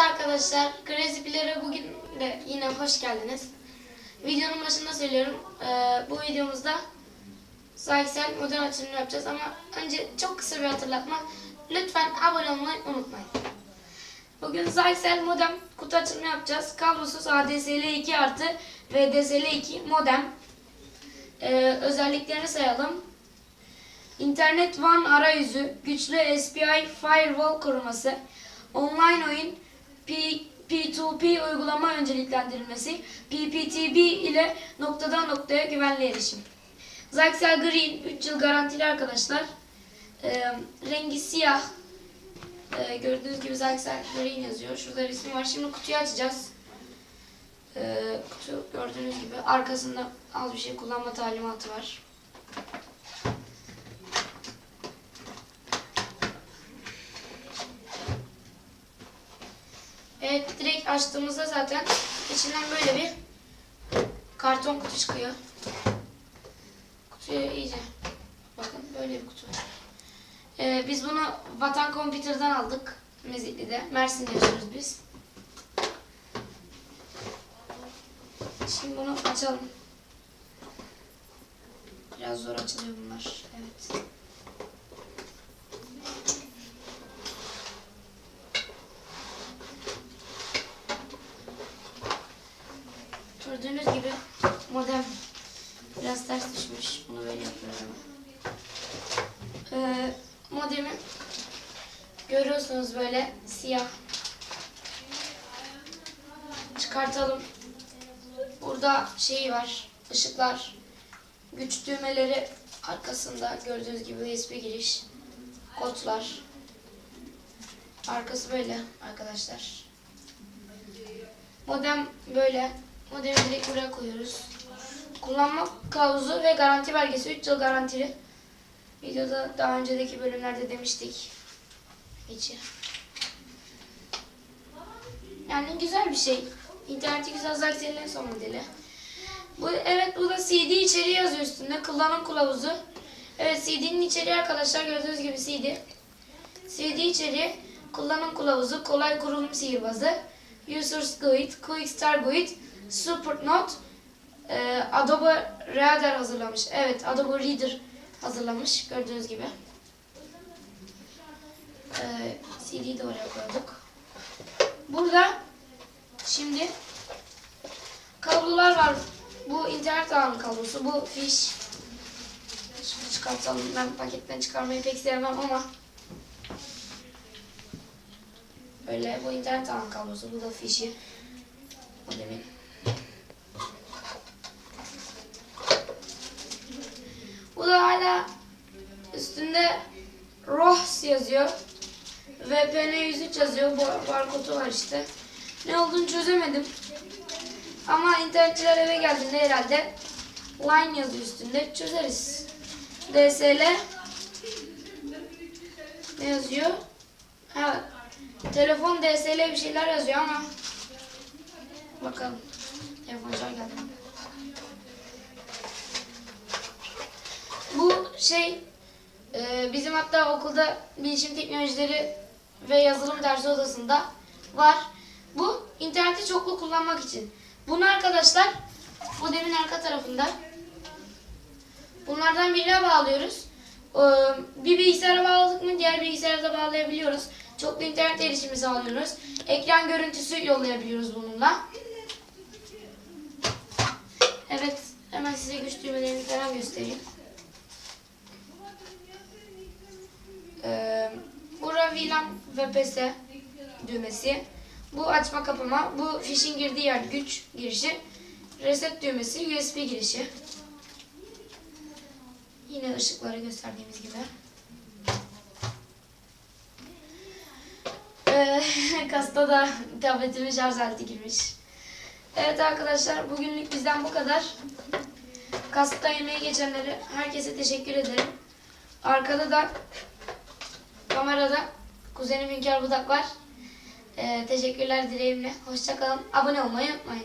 arkadaşlar, Crazy Player'a bugün de yine hoş geldiniz. Videonun başında söylüyorum, eee, bu videomuzda Zyxel model açılımı yapacağız ama önce çok kısa bir hatırlatma. Lütfen abone olmayı unutmayın. Bugün Zyxel modem kutu açılımı yapacağız. Kablosuz ADSL2 artı ve DSL2 modem. Eee, özelliklerini sayalım. İnternet WAN arayüzü, güçlü SPI firewall koruması, online oyun, P, P2P uygulama önceliklendirilmesi, PPTB ile noktadan noktaya güvenli erişim. Zyxel Green 3 yıl garantili arkadaşlar. Ee, rengi siyah. Ee, gördüğünüz gibi Zyxel Green yazıyor. Şurada resmi var. Şimdi kutuyu açacağız. Ee, kutu gördüğünüz gibi arkasında az bir şey kullanma talimatı var. Evet direkt açtığımızda zaten içinden böyle bir karton kutu çıkıyor. Kutuya iyice bakın böyle bir kutu. Ee, biz bunu Vatan Computer'dan aldık. Mezitli'de. Mersin'de yaşıyoruz biz. Şimdi bunu açalım. Biraz zor açılıyor bunlar. Evet. Gördüğünüz gibi modem biraz ters düşmüş. Bunu böyle yapıyorum. Ee, modemi görüyorsunuz böyle siyah. Çıkartalım. Burada şey var. ışıklar. Güç düğmeleri arkasında gördüğünüz gibi USB giriş. Kodlar. Arkası böyle arkadaşlar. Modem böyle. Modemi direkt buraya koyuyoruz. Kullanma kılavuzu ve garanti belgesi 3 yıl garantili. Videoda daha önceki bölümlerde demiştik. İçi. Yani güzel bir şey. İnterneti güzel Zyxel'in en son modeli. Bu, evet bu da CD içeriği yazıyor üstünde. Kullanım kılavuzu. Evet CD'nin içeriği arkadaşlar gördüğünüz gibi CD. CD içeriği kullanım kılavuzu, kolay kurulum sihirbazı, User's Guide, Quick Start Guide, Supernote, e, Adobe Reader hazırlamış. Evet, Adobe Reader hazırlamış gördüğünüz gibi. E, CD'yi de oraya koyduk. Burada şimdi kablolar var. Bu internet ağının kablosu, bu fiş. Şimdi çıkartalım. Ben paketten çıkarmayı pek sevmem ama Öyle bu internet ağının kablosu, bu da fişi. Modemin. Bu da hala üstünde ROHS yazıyor. Ve PN103 yazıyor. Bu barkodu var işte. Ne olduğunu çözemedim. Ama internetçiler eve geldiğinde herhalde line yazıyor üstünde. Çözeriz. DSL ne yazıyor? Ha, telefon DSL bir şeyler yazıyor ama bakalım. Telefoncular geldi. Bu şey e, bizim hatta okulda bilişim teknolojileri ve yazılım dersi odasında var. Bu interneti çoklu kullanmak için. Bunu arkadaşlar modemin arka tarafında bunlardan birine bağlıyoruz. Ee, Bir bilgisayara bağladık mı diğer bilgisayara da bağlayabiliyoruz. Çoklu internet erişimi sağlıyoruz. Ekran görüntüsü yollayabiliyoruz bununla. Evet, hemen size güç düğmelerini falan göstereyim. Ee, VLAN VPS düğmesi. Bu açma kapama. Bu fişin girdiği yer güç girişi. Reset düğmesi USB girişi. Yine ışıkları gösterdiğimiz gibi. Ee, kasta da tabletimin şarj aleti girmiş. Evet arkadaşlar bugünlük bizden bu kadar. Kasta yemeği geçenlere herkese teşekkür ederim. Arkada da kamerada kuzenim Hünkar Budak var. Ee, teşekkürler dileğimle. Hoşçakalın. Abone olmayı unutmayın.